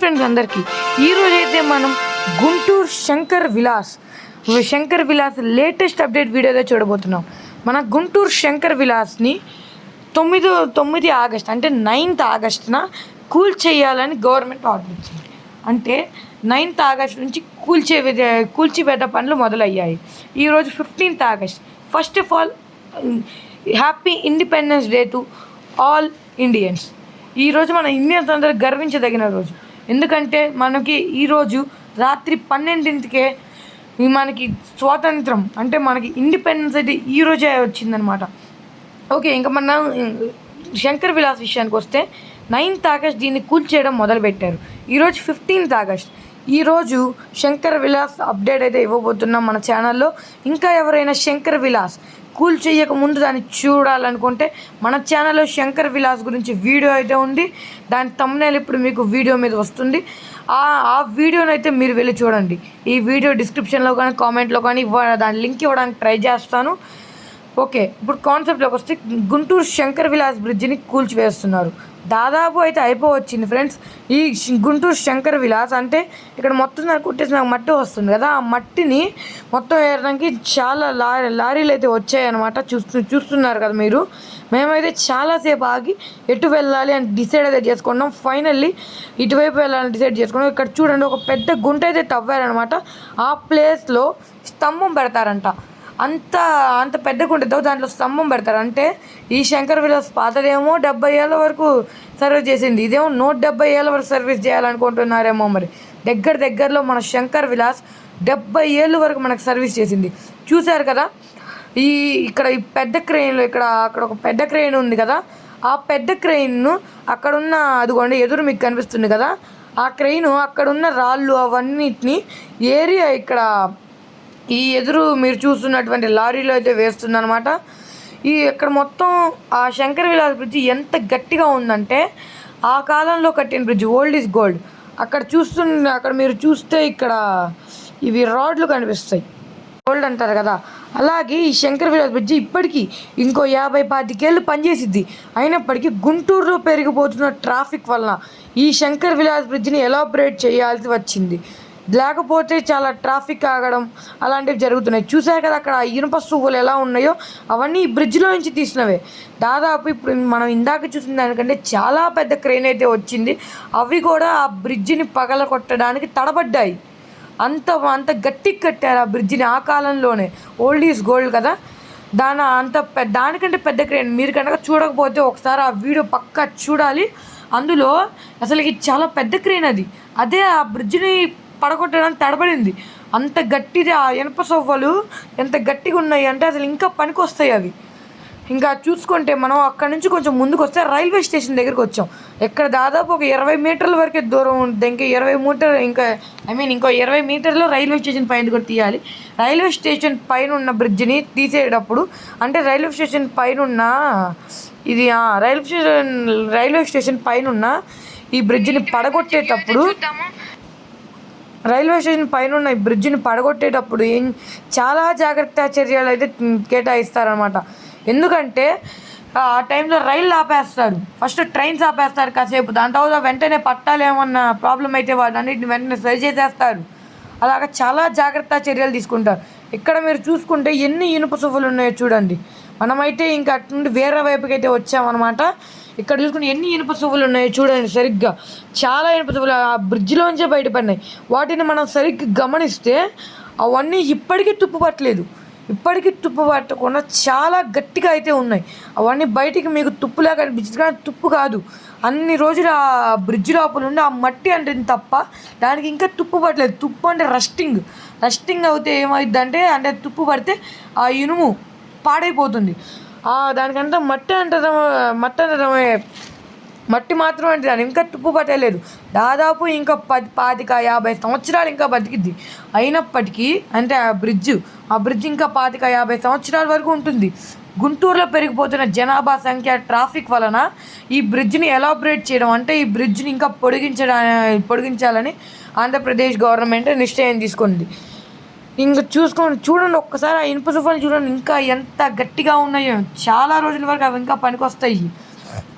Friends అందరికీ ఈరోజు అయితే మనం గుంటూరు శంకర్ విలాస్ శంకర్ విలాస్ లేటెస్ట్ అప్డేట్ వీడియోలో చూడబోతున్నాం. మన గుంటూరు శంకర్ విలాస్ని తొమ్మిది తొమ్మిది ఆగస్ట్ అంటే నైన్త్ ఆగస్టున కూల్ చేయాలని గవర్నమెంట్ ఆర్డర్ ఇచ్చింది. అంటే నైన్త్ ఆగస్ట్ నుంచి కూల్చే విధ- కూల్చివేత పనులు మొదలయ్యాయి. ఈరోజు fifteenth August. First of all happy independence day to all Indians ఈరోజు మన ఇండియన్స్ అందరూ గర్వించదగిన రోజు. ఎందుకంటే మనకి ఈరోజు రాత్రి పన్నెండింటికే మనకి స్వాతంత్రం అంటే మనకి ఇండిపెండెన్స్ అయితే ఈ రోజే వచ్చిందనమాట ఓకే ఇంకా మన శంకర్ విలాస్ విషయానికి వస్తే నైన్త్ ఆగస్ట్ దీన్ని కూల్చేయడం మొదలుపెట్టారు. ఈరోజు ఫిఫ్టీన్త్ ఆగస్ట్. ఈరోజు శంకర్ విలాస్ అప్డేట్ అయితే ఇవ్వబోతున్నాం మన ఛానల్లో. ఇంకా ఎవరైనా శంకర్ విలాస్ కూల్ చేయక ముందు దాన్ని చూడాలనుకుంటే మన ఛానల్లో శంకర్ విలాస్ గురించి వీడియో అయితే ఉంది. దాని తమ్నేలు ఇప్పుడు మీకు వీడియో మీద వస్తుంది. ఆ ఆ వీడియోని అయితే మీరు వెళ్ళి చూడండి. ఈ వీడియో డిస్క్రిప్షన్లో కానీ కామెంట్లో కానీ ఇవ్వ దాని లింక్ ఇవ్వడానికి ట్రై చేస్తాను. ఓకే ఇప్పుడు కాన్సెప్ట్లోకి వస్తే గుంటూరు శంకర్ విలాస్ బ్రిడ్జిని కూల్చివేస్తున్నారు. దాదాపు అయితే అయిపోవచ్చింది ఫ్రెండ్స్. ఈ గుంటూరు శంకర్ విలాస్ అంటే ఇక్కడ మొత్తం నాకు కుట్టేసి నాకు మట్టి వస్తుంది కదా. ఆ మట్టిని మొత్తం ఏరడానికి చాలా లారీ లారీలు అయితే వచ్చాయన్నమాట. చూస్తు చూస్తున్నారు కదా మీరు. మేమైతే చాలాసేపు ఆగి ఎటు వెళ్ళాలి అని డిసైడ్ అయితే చేసుకున్నాం. ఫైనల్లీ ఇటువైపు వెళ్ళాలని డిసైడ్ చేసుకున్నాం. ఇక్కడ చూడండి ఒక పెద్ద గుంట అయితే తవ్వారనమాట ఆ ప్లేస్లో స్తంభం పెడతారంట. అంత అంత పెద్ద గుంటతో దాంట్లో స్తంభం పెడతారు. అంటే ఈ శంకర్ విలాస్ పాతదేమో డెబ్బై ఏళ్ళ వరకు సర్వీస్ చేసింది. ఇదేమో నూట డెబ్బై ఏళ్ళ వరకు సర్వీస్ చేయాలనుకుంటున్నారేమో మరి. దగ్గర దగ్గరలో మన శంకర్ విలాస్ డెబ్బై ఏళ్ళ వరకు మనకు సర్వీస్ చేసింది. చూశారు కదా? ఈ ఇక్కడ ఈ పెద్ద క్రెయిన్లో ఇక్కడ అక్కడ ఒక పెద్ద క్రెయిన్ ఉంది కదా? ఆ పెద్ద క్రెయిన్ను అక్కడున్న అదిగోండి ఎదురు మీకు కనిపిస్తుంది కదా? ఆ క్రెయిన్ అక్కడున్న రాళ్ళు అవన్నిటిని ఏరియా ఇక్కడ ఈ ఎదురు మీరు చూస్తున్నటువంటి లారీలో అయితే వేస్తుందన్నమాట. ఈ ఇక్కడ మొత్తం ఆ శంకర్ విలాస్ బ్రిడ్జ్ ఎంత గట్టిగా ఉందంటే ఆ కాలంలో కట్టిన బ్రిడ్జ్ ఓల్డ్ ఈజ్ గోల్డ్. అక్కడ చూస్తున్న అక్కడ మీరు చూస్తే ఇక్కడ ఇవి రాడ్లు కనిపిస్తాయి. గోల్డ్ అంటారు కదా. అలాగే ఈ శంకర్ విలాస్ బ్రిడ్జి ఇప్పటికీ ఇంకో యాభై పాతికేళ్ళు పనిచేసిద్ది. అయినప్పటికీ గుంటూరులో పెరిగిపోతున్న ట్రాఫిక్ వలన ఈ శంకర్ విలాస్ బ్రిడ్జిని ఎలాబరేట్ చేయాల్సి వచ్చింది. లేకపోతే చాలా ట్రాఫిక్ ఆగడం అలాంటివి జరుగుతున్నాయి. చూసారు కదా అక్కడ ఇనుప సువ్వులు ఎలా ఉన్నాయో? అవన్నీ ఈ బ్రిడ్జ్లో నుంచి తీసినవే. దాదాపు ఇప్పుడు మనం ఇందాక చూసిన దానికంటే చాలా పెద్ద క్రెయిన్ అయితే వచ్చింది. అవి కూడా ఆ బ్రిడ్జిని పగల కొట్టడానికి తడబడ్డాయి. అంత అంత గట్టి కట్టారు ఆ బ్రిడ్జిని ఆ కాలంలోనే. ఓల్డ్ ఈజ్ గోల్డ్ కదా? దాని అంత పెద్ద దానికంటే పెద్ద క్రేన్. మీరు కనుక చూడకపోతే ఒకసారి ఆ వీడియో పక్కా చూడాలి. అందులో అసలు చాలా పెద్ద క్రేన్ అది. అదే ఆ బ్రిడ్జిని పడగొట్టడానికి తడబడింది. అంత గట్టిది ఆ ఇనప సోఫాలు ఎంత గట్టిగా ఉన్నాయి అంటే అసలు ఇంకా పనికి వస్తాయి అవి. ఇంకా చూసుకుంటే మనం అక్కడ నుంచి కొంచెం ముందుకు వస్తే రైల్వే స్టేషన్ దగ్గరికి వచ్చాం. ఇక్కడ దాదాపు ఒక ఇరవై మీటర్ల వరకే దూరం ఉంటుంది ఇంకా ఇరవై మీటర్ ఇంకా ఐ మీన్ ఇంకో ఇరవై మీటర్లో రైల్వే స్టేషన్ పైన కూడా తీయాలి. రైల్వే స్టేషన్ పైన ఉన్న బ్రిడ్జిని తీసేటప్పుడు అంటే రైల్వే స్టేషన్ పైన ఉన్న ఇది ఆ, రైల్వే స్టేషన్ రైల్వే స్టేషన్ పైన ఉన్న ఈ బ్రిడ్జిని పడగొట్టేటప్పుడు రైల్వే స్టేషన్ పైన ఉన్న ఈ బ్రిడ్జిని పడగొట్టేటప్పుడు ఏం చాలా జాగ్రత్త చర్యలు అయితే కేటాయిస్తారనమాట ఎందుకంటే ఆ టైంలో రైళ్ళు ఆపేస్తారు. ఫస్ట్ ట్రైన్స్ ఆపేస్తారు కాసేపు. దాని తర్వాత వెంటనే పట్టాలు ఏమన్నా ప్రాబ్లం అయితే వాటన్నిటిని వెంటనే సరి చేసేస్తారు అలాగ చాలా జాగ్రత్త చర్యలు తీసుకుంటారు. ఇక్కడ మీరు చూసుకుంటే ఎన్ని ఇనుప సువ్వులు ఉన్నాయో చూడండి. మనమైతే ఇంకా అటు నుండి వేరే వైపుకి అయితే వచ్చామన్నమాట ఇక్కడ చూసుకుని ఎన్ని ఇనుప సువ్వులు ఉన్నాయో చూడండి సరిగ్గా. చాలా ఇనుప సువ్వులు ఆ బ్రిడ్జిలోంచే బయటపడినాయి. వాటిని మనం సరిగ్గా గమనిస్తే అవన్నీ ఇప్పటికీ తుప్పు పట్టలేదు. ఇప్పటికీ తుప్పు పట్టకుండా చాలా గట్టిగా అయితే ఉన్నాయి. అవన్నీ బయటికి మీకు తుప్పులా కనిపించింది కానీ తుప్పు కాదు. అన్ని రోజులు ఆ బ్రిడ్జ్ లోపల ఉండి ఆ మట్టి అంటే తప్ప దానికి ఇంకా తుప్పు పట్టలేదు. తుప్పు అంటే రస్టింగ్. రస్టింగ్ అవుతే ఏమవుతుందంటే అంటే తుప్పు పడితే ఆ ఇనుము పాడైపోతుంది. దానికంతా మట్టి అంటడం మట్టి అంటడమే మట్టి మాత్రం అంటే దాన్ని ఇంకా తుప్పు పట్టలేదు. దాదాపు ఇంకా పది పాతిక యాభై సంవత్సరాలు ఇంకా బతికిద్ది. అయినప్పటికీ అంటే ఆ బ్రిడ్జ్ ఆ బ్రిడ్జ్ ఇంకా పాతిక యాభై సంవత్సరాల వరకు ఉంటుంది. గుంటూరులో పెరిగిపోతున్న జనాభా సంఖ్య ట్రాఫిక్ వలన ఈ బ్రిడ్జ్ని ఎలాబరేట్ చేయడం అంటే ఈ బ్రిడ్జ్ని ఇంకా పొడిగించడా పొడిగించాలని ఆంధ్రప్రదేశ్ గవర్నమెంట్ నిశ్చయం తీసుకుంది. ఇంకా చూసుకోండి చూడండి ఒక్కసారి ఆ ఇనుప సుఫాలు చూడండి ఇంకా ఎంత గట్టిగా ఉన్నాయో. చాలా రోజుల వరకు అవి ఇంకా పనికొస్తాయి.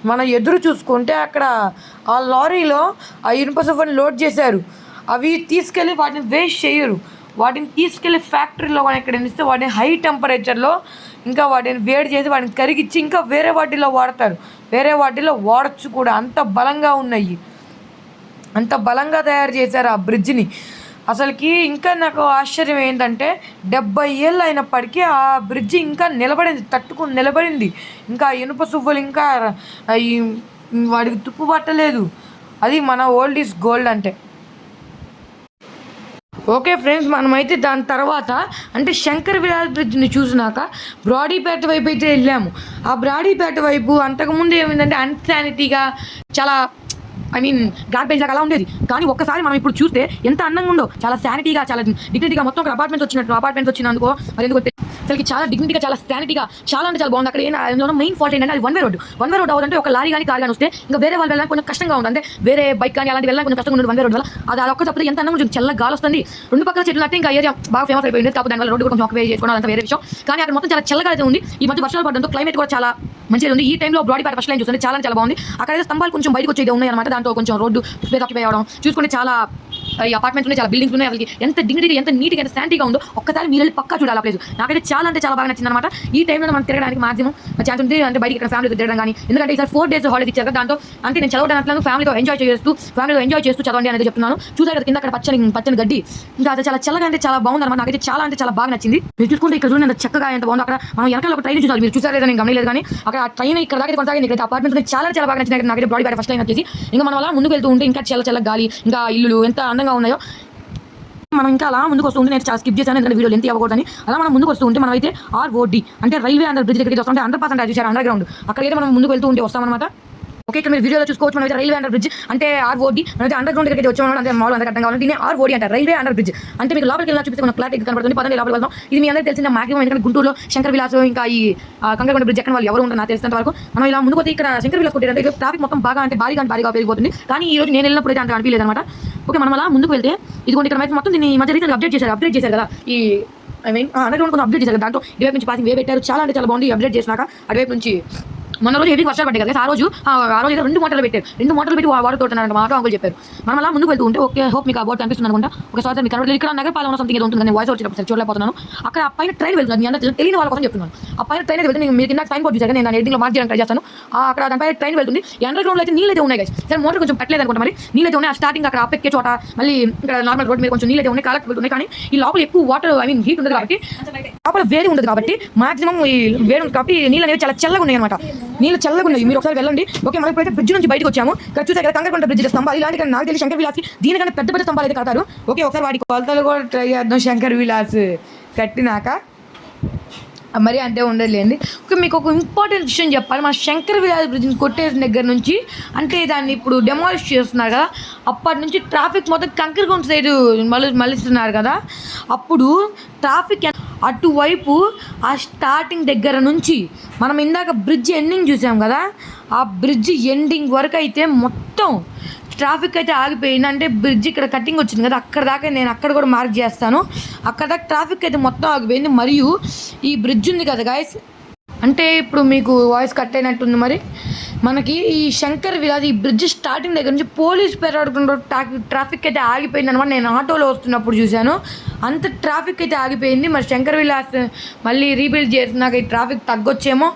మనం ఎదురు చూసుకుంటే అక్కడ ఆ లారీలో ఆ ఇనుప సఫర్ని లోడ్ చేశారు. అవి తీసుకెళ్ళి వాటిని వేస్ట్ చేయరు. వాటిని తీసుకెళ్ళి ఫ్యాక్టరీలో కానీ ఎక్కడ ఇస్తే వాటిని హై టెంపరేచర్లో ఇంకా వాటిని వేడి చేసి వాటిని కరిగిచ్చి ఇంకా వేరే వాటిలో వాడతారు. వేరే వాటిలో వాడచ్చు కూడా. అంత బలంగా ఉన్నాయి. అంత బలంగా తయారు చేశారు ఆ బ్రిడ్జ్ని. అసలుకి ఇంకా నాకు ఆశ్చర్యం ఏంటంటే డెబ్బై ఏళ్ళు అయినప్పటికీ ఆ బ్రిడ్జి ఇంకా నిలబడింది తట్టుకుని నిలబడింది. ఇంకా ఇనుప సువ్వులు ఇంకా వాడికి తుప్పు పట్టలేదు. అది మన ఓల్డ్ ఈజ్ గోల్డ్ అంటే. ఓకే ఫ్రెండ్స్ మనమైతే దాని తర్వాత అంటే శంకర్ విలాస్ బ్రిడ్జ్ని చూసినాక బ్రాడీపేట వైపు అయితే వెళ్ళాము. ఆ బ్రాడీపేట వైపు అంతకుముందు ఏమైందంటే అన్సానిటీగా చాలా ఐ మీన్ గార్బేజ్ లాగా అలా ఉండేది. కానీ ఒక్కసారి మనం ఇప్పుడు చూస్తే ఎంత అందంగా ఉందో. చాలా శానిటీగా చాలా డిగ్నిటీగా మొత్తం ఒక అపార్ట్మెంట్స్ వచ్చినట్టు అపార్ట్మెంట్స్ వచ్చినందుకు మరి ఎందుకు అసలుకి చాలా డిగ్నిటీగా చాలా శానిటీగా చాలా అంటే చాలా బాగుంది. అక్కడ ఏంటంటే మెయిన్ ఫాల్ట్ ఏంటంటే అది one way road one way road అవ్వదంటే ఒక లారీ కానీ కార్ కానీ వస్తే ఇంకా వేరే వాళ్ళు వెళ్ళడానికి కొంచెం కష్టంగా ఉంది. అంటే వేరే బైక్ కానీ అలాంటి వెళ్ళడానికి కొంచెం కష్టంగా ఉంటుంది వన్ వే రోడ్ వల్ల. అది అది తప్పితే ఎంత అందంగా ఉంటుంది చల్ల గాలి వస్తుంది. రెండు పక్కల చెట్లు అంటే ఇంకా ఏరియా బాగా ఫేమస్ అయిపోయింది. కాబట్టి దానివల్ల రోడ్డు కొంచెం ఆక్యుపై చేసుకోవడం అంత వేరే విషయం. కానీ అక్కడ మొత్తం చాలా చల్లగా అయితే ఉంది. ఈ మధ్య వర్షాలు పడడంతో క్లైమేట్ కూడా చాలా మంచిగా ఉంది. ఈ టైంలో బాడీ పార్ట్ ఫస్ట్ లైన్ చూస్తుంటే చాలా చాలా బాగుంది. అక్కడ స్తంభాలు కొంచెం బయటకు వచ్చేది ఉన్నాయి అనమాట దాంతో కొంచెం రోడ్డు తప్పిపోయడం చూసుకుంటే చాలా ఈ అపార్ట్మెంట్స్ ఉన్నాయి చాలా బిల్డింగ్స్ ఉన్నాయి అసలు ఎంత డిగ్నిటీగా ఎంత నీట్గా ఎంత శాంతిగా ఉందో ఒక్కసారి మీరు వెళ్ళి పక్కా చూడాలి ఆ ప్లేస్ నాకైతే చాలా అంటే చాలా బాగా నచ్చింది అనమాట ఈ టైంలో మనం తిరగడానికి మాధ్యమం ఛాన్స్ ఉంది అంటే బయటికి ఇక్కడ ఫ్యామిలీతో తిరగడం కానీ ఎందుకంటే ఈసారి ఫోర్ డేస్ హాలిడేస్ ఇచ్చారు దాంతో అంటే నేను చదవడం అట్లా ఫ్యామిలీతో ఎంజాయ్ చేస్తూ ఫ్యామిలీతో ఎంజాయ్ చేస్తూ చదవండి అనేది చెప్తున్నాను. చూసారు కదా కింద అక్కడ పచ్చని పచ్చని గడ్డి. ఇంకా అది చాలా చల్లగా అంటే చాలా బాగుంది అనమాట నాకైతే చాలా అంటే చాలా బాగా నచ్చింది. మీరు చూసుకుంటే ఇక్కడ చూడండి చక్కగా ఎంత బాగుందో. అక్కడ మనం వెనకాల ఒక ట్రైన్ చూసారు మీరు చూసారు లేదా నేను గమనిలేదు కానీ అక్కడ ఆ ట్రైన్ ఇక్కడ దాకా కొనసాగింది. ఇక్కడ అపార్ట్మెంట్ చాలా చాలా బాగా నచ్చింది నాకైతే బాడీ బ్యాడ్ ఫస్ట్ టైం వచ్చేసి. ఇంకా మనం అలా ముందుకు వెళ్తూ ఉంటే ఇంకా చల్ల చల్ల గాలి ఇంకా ఇల్లు ఎంత అందంగా ఉన్నాయో. మనం ఇంకా అలా ముందుకు వస్తుంది నేను చాలా స్కిప్ చేశాను ఎందుకంటే వీడియో లెంత్ అవ్వకూడదని. అలా మనం ముందుకు వస్తూ ఉంటే మనం అయితే ఆర్ఓడి అంటే రైల్వే అండర్ బ్రిడ్జ్ దగ్గరికి వస్తుంటే అండర్ పాస్ అంటే అండర్ గ్రౌండ్ అక్కడైతే మనం ముందుకు వెళ్తూ ఉంటే వస్తామన్నమాట. ఓకే ఇక్కడ మీరు వీడియోలో చూసుకోవచ్చు మనం అయితే రైల్వే అండర్ బ్రిడ్జ్ అంటే ఆర్ఓడి అయితే అండర్ గ్రౌండ్ దగ్గరికి వచ్చామన్నమాట అంటే మామూలు అందరికీ అర్థం కావాలి. దీన్ని ఆర్ఓడి అంటారు రైల్వే అండర్ బ్రిడ్జ్. అంటే మీకు లోపలికి వెళ్ళిన చూపిస్తే క్లారిటీ కనబడుతుంది పదండి లోపలికి వెళ్దాం. ఇది మీ అందరికీ తెలిసిన మాక్సిమం ఎందుకంటే గుంటూరులో శంకర్ విలాస్ ఇంకా ఈ ఆ, బ్రిడ్జ్ ఎక్కడ వాళ్ళు ఎవరు ఉంటారు నాకు తెలిసినంత వరకు మనం ఇలా ముందుకు పోతే ఇక్కడ శంకర్ విలాస్ కొట్టేటంటే ఇక్కడ ట్రాఫిక్ మొత్తం బాగా అంటే భారీగా అంటే భారీగా పెరిగిపోతుంది. కానీ ఈ రోజు నేను వెళ్ళినప్పుడు అయితే అంత అనిపించలేదు అనమాట ఓకే మనం అలా ముందుకు వెళ్తే ఇదిగోండి ఇక్కడ అయితే మొత్తం దీన్ని మధ్య రీసెంట్ అప్డేట్ చేశారు అప్డేట్ చేశారు కదా. ఈ ఐ మీన్ అండర్గ్రౌండ్ కొంచెం అప్డేట్ చేశారు దాంట్లో ఇటువైపు నుంచి పాసింగ్ వే పెట్టారు. చాలా అంటే చాలా బాగుంది అప్డేట్ చేసినాక అటువైపు నుంచి మొన్న రోజు హెవీ వర్షాలు పడ్డాయి కదా ఆ రోజు ఆ రోజు రెండు మోటార్లు పెట్టారు. రెండు మోటార్లు పెట్టి వాటర్ తోడుతున్నారంట మా ఆటో అంకుల్ చెప్పారు. మనం అలా ముందుకు వెళ్తూ ఉంటే ఓకే హోప్ మీకు ఆ బోర్డు కనిపిస్తుంది అనుకుంటా. ఒకసారి మీకు కనబడలేదు. ఇక్కడ నగరపాలన సంథింగ్ ఏదో ఉంటుంది నేను వాయిస్ వచ్చినప్పుడు సరే చూడలేకపోతున్నాను. అక్కడ ఆ పైన ట్రైన్ వెళ్తుంది. మీ అందరూ తెలియని వాళ్ళ కోసం చెప్తున్నాను. ఆ పైన ట్రైన్ వెళ్తే నేను మీరు కింద టైం బోర్డు చూసారు నేను ఎడిటింగ్లో మార్క్ చేయడానికి ట్రై చేస్తాను. అక్కడ దానిపైన ట్రైన్ వెళ్తుంది. అండర్ గ్రౌండ్ అయితే నీళ్ళు అయితే ఉన్నాయి guys. సరే మోటార్ కొంచెం పెట్టలేదు అనుకుంటా మరి. నీళ్ళు అయితే ఉన్నాయి. స్టార్టింగ్ అక్కడ అప్పెక్కే చోట మళ్ళీ ఇక్కడ నార్మల్ రోడ్ మీద కొంచెం నీళ్ళు అయితే ఉన్నాయి. కాలక్ ఉన్నాయి. కానీ ఈ లోపల ఎక్కువ వాటర్ ఐ మీన్ హీట్ ఉంది కాబట్టి లోపల వేడి ఉండదు కాబట్టి మాక్సిమం ఈ వేడి ఉంది కాబట్టి నీళ్ళు అనేవి చాలా చల్లగా ఉన్నాయి అనమాట నీళ్ళు చల్లగా ఉన్నాయి. మీరు ఒకసారి వెళ్ళండి. ఓకే మనం ఇప్పుడైతే బ్రిడ్జ్ నుంచి బయటకు వచ్చాము. ఇక్కడ చూసారు కదా కంకరకొండ బ్రిడ్జ్ స్తంభాలు. ఇలాంటి ఇక్కడ నాకు తెలిసి శంకర్ విలాస్ దీనికన్నా పెద్ద పెద్ద స్తంభాలు అయితే కడతారు. ఓకే ఒకసారి వాటి కొలతలు కూడా ట్రై చేద్దాం శంకర్ విలాస్. కట్టినాక. మరి అంతే ఉండదులేండి. ఓకే మీకు ఒక ఇంపార్టెంట్ విషయం చెప్పాలి. మన శంకర్ విలాస్ బ్రిడ్జ్ని కొట్టేసిన దగ్గర నుంచి అంటే దాన్ని ఇప్పుడు డెమాలిష్ చేస్తున్నారు కదా అప్పటి నుంచి ట్రాఫిక్ మొత్తం కంకరకొండ సైడ్ మళ్ళీ మళ్ళిస్తున్నారు కదా. అప్పుడు ట్రాఫిక్ అటువైపు ఆ స్టార్టింగ్ దగ్గర నుంచి మనం ఇందాక బ్రిడ్జ్ ఎండింగ్ చూసాం కదా ఆ బ్రిడ్జ్ ఎండింగ్ వరకు అయితే మొత్తం ట్రాఫిక్ అయితే ఆగిపోయింది. అంటే బ్రిడ్జ్ ఇక్కడ కటింగ్ వచ్చింది కదా అక్కడ దాకా నేను అక్కడ కూడా మార్క్ చేస్తాను. అక్కడ దాకా ట్రాఫిక్ అయితే మొత్తం ఆగిపోయింది. మరియు ఈ బ్రిడ్జ్ ఉంది కదా గాయస్ అంటే ఇప్పుడు మీకు వాయిస్ కట్ అయినట్టుంది మరి. మనకి ఈ శంకర్ విలాస్ ఈ బ్రిడ్జ్ స్టార్టింగ్ దగ్గర నుంచి పోలీస్ పెరగకుండా ట్రాఫిక్ అయితే ఆగిపోయింది అనమాట నేను ఆటోలో వస్తున్నప్పుడు చూశాను. అంత ట్రాఫిక్ అయితే ఆగిపోయింది. మరి శంకర్ విలాస్ మళ్ళీ రీబిల్డ్ చేసినాక ఈ ట్రాఫిక్ తగ్గొచ్చేమో.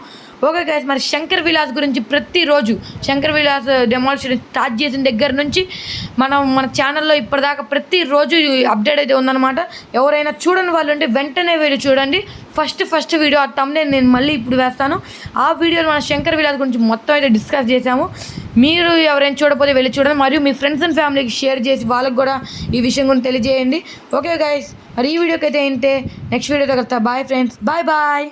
ఓకే గైస్ మరి శంకర్ విలాస్ గురించి ప్రతిరోజు Shankar Vilas uh, demolition start చేసిన దగ్గర నుంచి మనం మన ఛానల్లో ఇప్పటిదాకా ప్రతిరోజు అప్డేట్ అయితే ఉందన్నమాట. ఎవరైనా చూడని వాళ్ళు ఉంటే వెంటనే వెళ్ళి చూడండి. ఫస్ట్ ఫస్ట్ వీడియో ఆ తమ్నే నేను మళ్ళీ ఇప్పుడు వేస్తాను. ఆ వీడియోలో మన శంకర్ విలాస్ గురించి మొత్తం అయితే డిస్కస్ చేసాము మీరు ఎవరైనా చూడకపోతే వెళ్ళి చూడండి. మరియు మీ ఫ్రెండ్స్ అండ్ ఫ్యామిలీకి షేర్ చేసి వాళ్ళకి కూడా ఈ విషయం గురించి తెలియజేయండి. ఓకే గైస్ మరి ఈ వీడియోకి అయితే ఏంటే? నెక్స్ట్ వీడియో కలుస్తా bye friends bye bye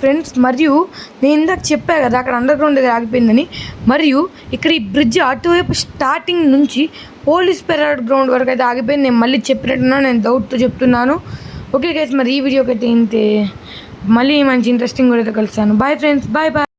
friends మరియు నేను ఇందాక చెప్పా కదా అక్కడ అండర్ గ్రౌండ్ దగ్గర ఆగిపోయిందని. మరియు ఇక్కడ ఈ బ్రిడ్జ్ అటువైపు స్టార్టింగ్ నుంచి పోలీస్ పెరాడ్ గ్రౌండ్ వరకు అయితే ఆగిపోయింది. నేను మళ్ళీ చెప్పినట్టున్నాను నేను డౌట్తో చెప్తున్నాను. ఓకే గైస్ మరి ఈ వీడియోకి అయితే ఇంతే. మళ్ళీ మంచి ఇంట్రెస్టింగ్ వీడియోతో కలుస్తాను. Bye friends bye bye